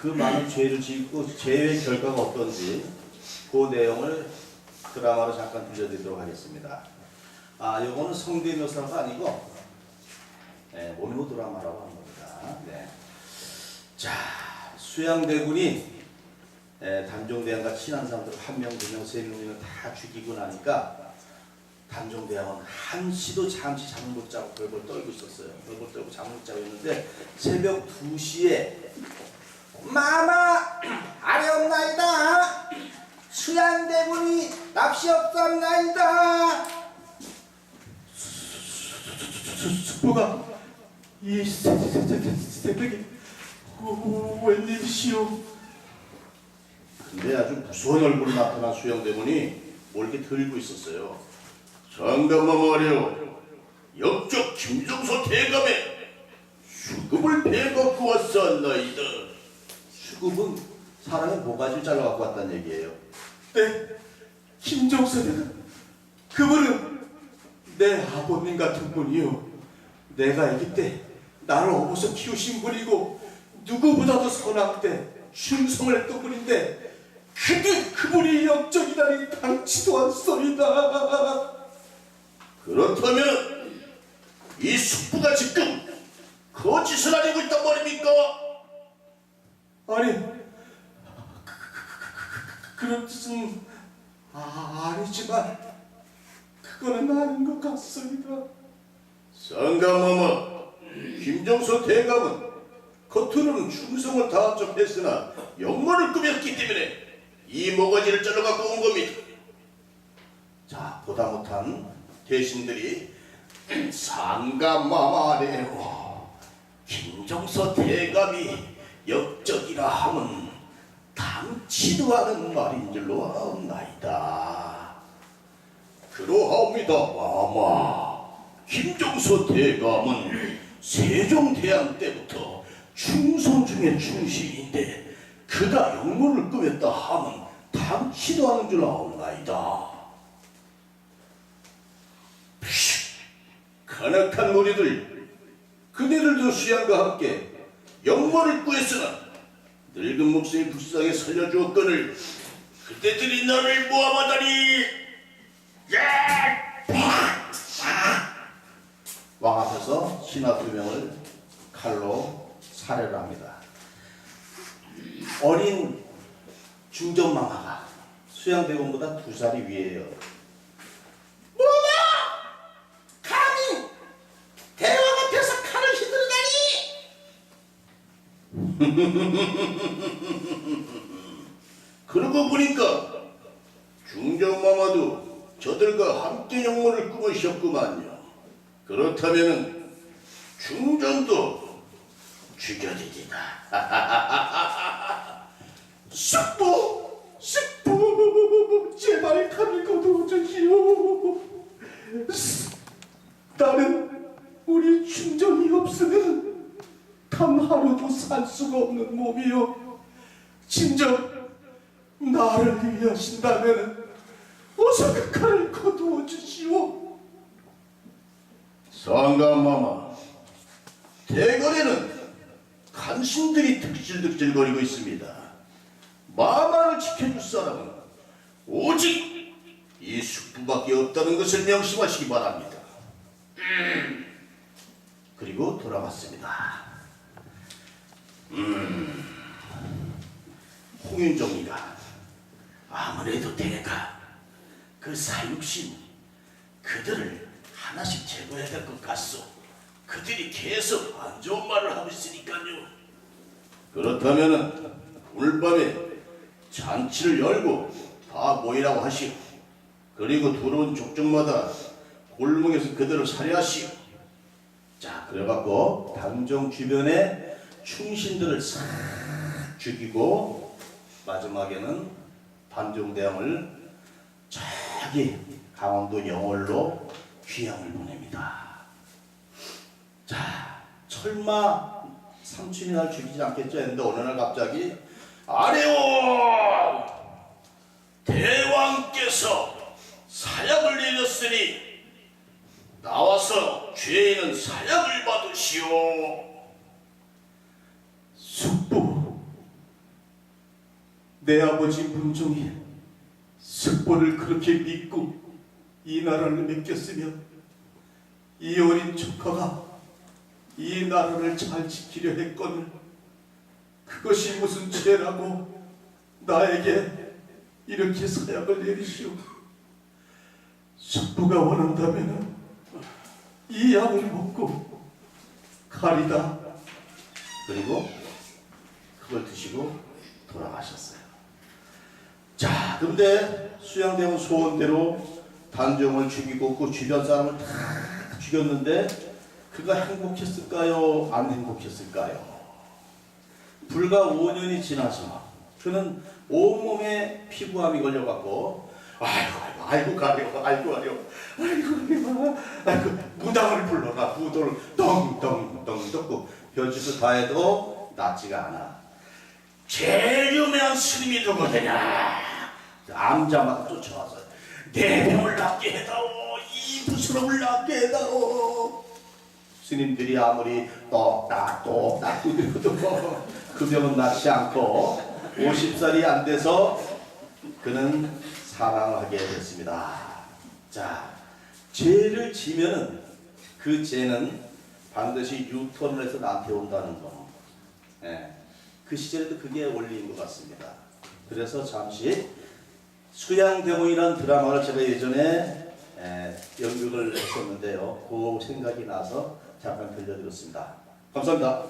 그 많은 죄를 짓고 죄의 결과가 어떤지 그 내용을 드라마로 잠깐 들려드리도록 하겠습니다. 아, 요거는 성대 묘사가 아니고 네, 모노 드라마라고 하는 겁니다. 네. 자, 수양대군이 에, 단종대왕과 친한 사람들 한 명, 두 명, 세 명이면 다 죽이고 나니까 단종대왕은 한시도 잠시 잠을 못 자고 벌벌 떨고 있었어요. 벌벌 떨고 잠을 못 자고 있는데 새벽 2시에 마마 아래옵나이다 수양대군이 납시 없었나이다 뭐가 이 새- 새- 새- 새- 새벽에 오, 웬일이시오? 근데 아주 무서운 얼굴로 나타난 수양대군이 뭘 이렇게 들고 있었어요. 잠깐만 말이오. 역적 김종서 대감의 수급을 배갖고 왔었나이다. 수급은 사람의 모가지를 잘라갖고 왔다는 얘기예요. 네, 김종선이가 그분은 내 아버님 같은 분이요. 내가 아기 때 나를 업어서 키우신 분이고 누구보다도 선악대 충성을 했던 분인데 그들 그분이 역적이라니 당치도 않소이다. 그렇다면 이 숙부가 지금 거짓을 알고 있단 말입니까? 아니 그, 그런 뜻은 아, 아니지만 그거는 아닌 것 같습니다. 상감마마 김정서 대감은 겉으로는 충성을 다한 척 했으나 영모를 꾸몄기 때문에 이 모가지를 잘라 갖고 온 겁니다. 자 보다 못한 대신들이 상감마마래요. 김정서 대감이 역 적이라 함은 당치도 않은 말인 줄로 아옵나이다. 그러하옵니다, 마마. 김종서 대감은 세종대왕 때부터 충성 중에 충실인데 그가 역모를 꾸몄다 함은 당치도 않은 줄 아옵나이다. 간악한 무리들, 그대들도 수양과 함께 역모를 꾸했으나 늙은 목숨이 불쌍히 살려주었거늘 그대들이 나를 모함하다니 야! 왕 앞에서 신하 두 명을 칼로 살해를 합니다. 어린 중전마마가 수양대군보다 두 살이 위에요. 뭐야? 감히 대왕 앞에서 칼을 휘두르다니! 그러고 보니까 중전마마도 저들과 함께 영모를 꾸으셨구만요. 그렇다면 중전도 죽여드리다. 숙부, 숙부, 제발 칼을 거두어주시오. 나는 우리 충전이 없으면 단 하루도 살 수가 없는 몸이요. 진정 나를 위하신다면 어서 그 칼을 거두어 주시오. 상감마마, 대거리는 간신들이 득실득실거리고 있습니다. 마마를 지켜줄 사람은 오직 이 숙부밖에 없다는 것을 명심하시기 바랍니다. 음. 그리고 돌아왔습니다. 음, 홍윤정이가 아무래도 대가 그 사육신 그들을 하나씩 제거해야 될 것 같소. 그들이 계속 안 좋은 말을 하고 있으니까요. 그렇다면은 오늘 밤에 잔치를 열고 다 모이라고 하시오. 그리고 들어온 족족마다 골목에서 그들을 살해하시오. 자, 그래갖고 당정 주변에 충신들을 싹 죽이고 마지막에는 반종대왕을 저기 강원도 영월로 귀향을 보냅니다. 자, 설마 삼촌이 날 죽이지 않겠죠 했는데 어느 날 갑자기 아래오 대왕께서 사약을 내렸으니 나와서 죄인은 사약을 받으시오. 숙부, 내 아버지 문종이 숙보를 그렇게 믿고 이 나라를 맡겼으며 이 어린 조카가 이 나라를 잘 지키려 했거늘 그것이 무슨 죄라고 나에게 이렇게 사약을 내리시오? 숙부가 원한다면 이 약을 먹고 가리다 그리고 그걸 드시고 돌아가셨어요. 자, 근데 수양대원 소원대로 단종을 죽이고 그 주변 사람을 다 죽였는데 그가 행복했을까요? 안 행복했을까요? 불과 5년이 지나서 그는 온몸에 피부암이 걸려갖고 아이고 아이고 가려 아이고 가려 아이고 가려 아이고 무당을 불러라 무도를 덩덩덩 떴고 별짓을 다 해도 낫지가 않아 제일 유명한 스님이 누구더냐 암자마다 쫓아와서 내 병을 낫게 해다오 이 부스럼을 낫게 해다오 스님들이 아무리 똑딱 똑딱 두드려도 그 병은 낫지 않고 50살이 안 돼서 그는 사망하게 됐습니다. 자, 죄를 지면은 그 죄는 반드시 유턴을 해서 나한테 온다는 거. 예, 그 시절에도 그게 원리인 것 같습니다. 그래서 잠시 수양대공이라는 드라마를 제가 예전에 예, 연극을 했었는데요. 그 생각이 나서 잠깐 들려드렸습니다. 감사합니다.